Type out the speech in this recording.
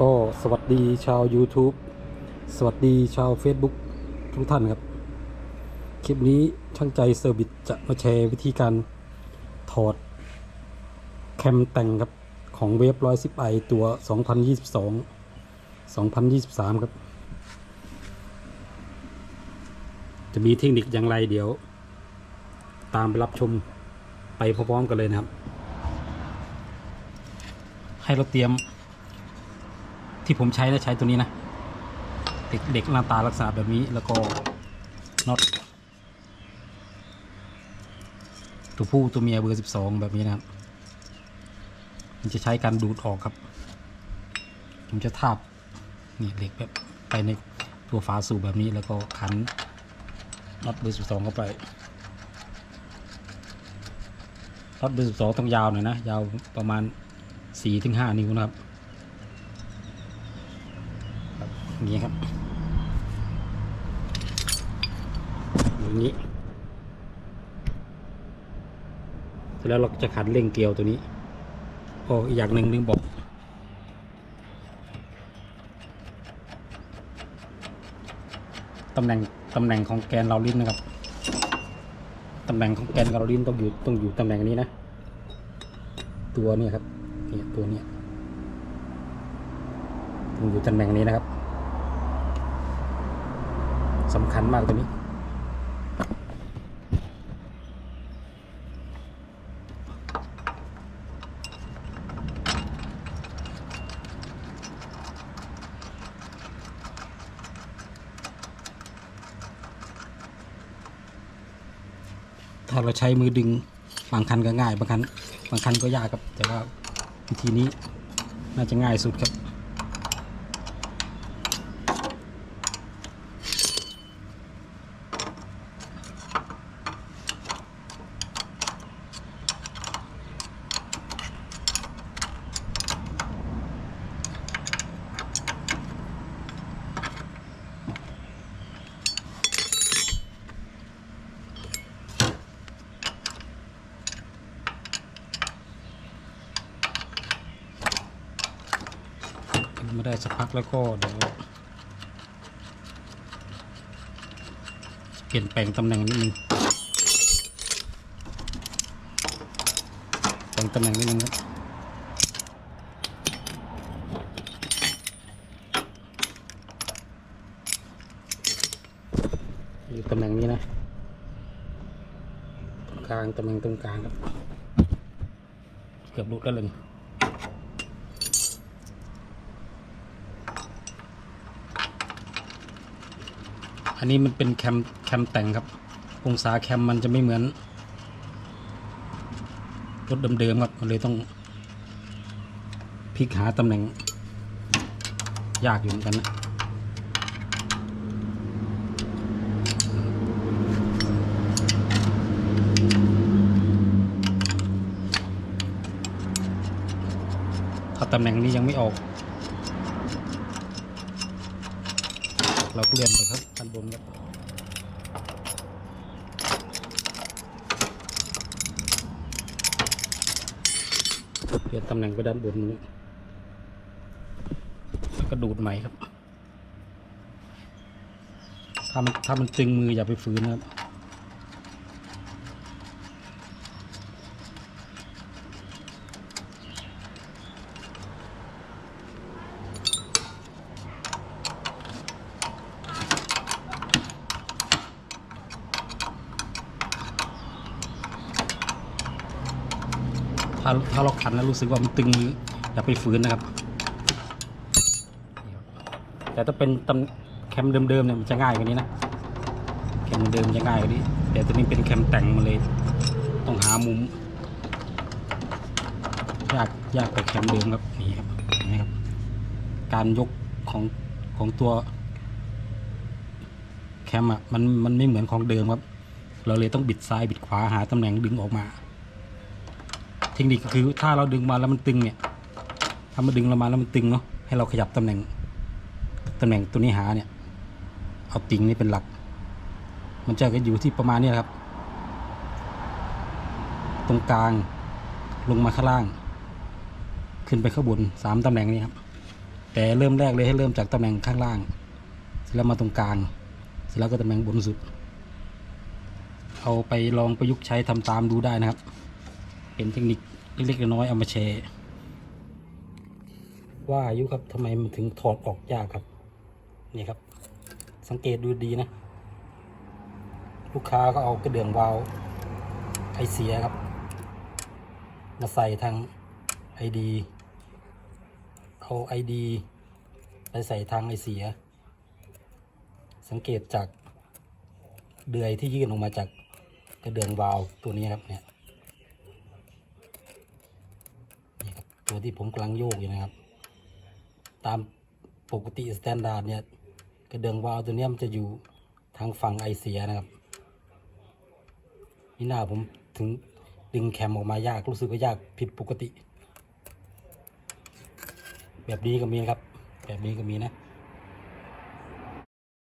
ก็สวัสดีชาว YouTube สวัสดีชาว Facebook ทุกท่านครับ คลิปนี้ช่างใจเซอร์วิสจะมาแชร์วิธีการถอดแคมแต่งครับ ของเวฟ110 i ตัว 2022 2023 ครับ จะมีเทคนิคอย่างไรเดี๋ยว ตามไปรับชมไปพร้อมๆกันเลยนะครับ ให้เราเตรียม ที่ผมใช้นะใช้ตัวนี้นะเด็กเด็กหน้าตาลักษณะแบบนี้แล้วก็น็อตตัวผู้ตัวเมียเบอร์สิบสองแบบนี้นะครับ มันจะใช้การดูดออกครับ ผมจะทาบนี่เหล็กแบบไปในตัวฝาสูบแบบนี้แล้วก็ขันน็อตเบอร์สิบสองเข้าไปน็อตเบอร์สิบสองต้องยาวหน่อยนะ ยาวประมาณสี่ถึงห้านิ้วนะครับ อย่างนี้ครับอย่างนี้เสร็จแล้วเราจะขันเร่งเกลียวตัวนี้โอ้อีกอย่างหนึ่งลืมบอกตำแหน่งตำแหน่งของแกนเราลิ้นนะครับตำแหน่งของแกนเราลิ้นต้องอยู่ต้องอยู่ตำแหน่งนี้นะ ตัวนี้ครับเนี่ยตัวเนี้ยต้องอยู่ตำแหน่งนี้นะครับ สำคัญมากตัวนี้ถ้าเราใช้มือดึงบางคันก็ง่ายบางคันบางคันก็ยากครับ แต่ว่าวิธีนี้น่าจะง่ายสุดครับ ไม่ได้สักพักแล้วก็เดี๋ยวเปลี่ยนแปลงตำแหน่งนิดนึงแปลงตำแหน่งนิดนึงครับอยู่ตำแหน่งนี้นะตรงกลางตำแหน่งตรงกลางครับ เกือบลุดแล้วเลย อันนี้มันเป็นแคมแคมแต่งครับ องศาแคมมันจะไม่เหมือนรถเดิมๆครับมันเลยต้องพลิกหาตำแหน่ง ยากอยู่เหมือนกันนะถ้าตำแหน่งนี้ยังไม่ออก เราก็เรียนไปครับ ผมครับเปลี่ยนตำแหน่งไปด้านบนนี้แล้วก็ดูดใหม่ครับถ้ามันถ้ามันตึงมืออย่าไปฝืนนะครับ ถ้าถ้าเราขันแล้วรู้สึกว่ามันตึงมืออย่าไปฝืนนะครับ แต่ถ้าเป็นตำแคมเดิมๆเนี่ยมันจะง่ายกว่านี้นะแคมเดิมจะง่ายกว่านี้ แต่ตัวนี้เป็นแคมแต่งมาเลย ต้องหามุมยากยากกว่าแคมเดิมครับนี่ครับเห็นไหมครับ การยกของของตัวแคมอะมันมันไม่เหมือนของเดิมครับ เราเลยต้องบิดซ้ายบิดขวาหาตำแหน่งดึงออกมา เทคนิคก็คือถ้าเราดึงมาแล้วมันตึงเนี่ยถ้ามาดึงเรามาแล้วมันตึงเนาะให้เราขยับตำแหน่งตำแหน่งตัวนี้หาเนี่ยเอาติ่งนี่เป็นหลัก มันจะก็อยู่ที่ประมาณนี้ครับ ตรงกลางลงมาข้างล่าง ขึ้นไปข้างบนสามตำแหน่งนี้ครับแต่เริ่มแรกเลยให้เริ่มจากตำแหน่งข้างล่าง เสร็จแล้วมาตรงกลาง เสร็จแล้วก็ตำแหน่งบนสุด เอาไปลองประยุกต์ใช้ทำตามดูได้นะครับ เป็นเทคนิคเล็กๆน้อยๆเอามาแชร์ว่าอายุครับทำไมมันถึงถอดออกยากครับ นี่ครับ สังเกตดูดีนะ ลูกค้าก็เอากระเดื่องวาล์วไอเสียครับ มาใส่ทางไอดีเอาไอดีไปใส่ทางไอเสีย สังเกตจากเดือยที่ยื่นออกมาจากกระเดื่องวาล์วตัวนี้ครับเนี่ยนี่ครับ ตัวที่ผมกำลังโยกอยู่นะครับ ตามปกติสแตนดาร์ดเนี่ยกระเดื่องวาล์วตัวนี้มันจะอยู่ทางฝั่งไอเสียนะครับนี่หน้าผมถึงดึงแคมออกมายากรู้สึกว่ายากผิดปกติ แบบนี้ก็มีครับ แบบนี้ก็มีนะ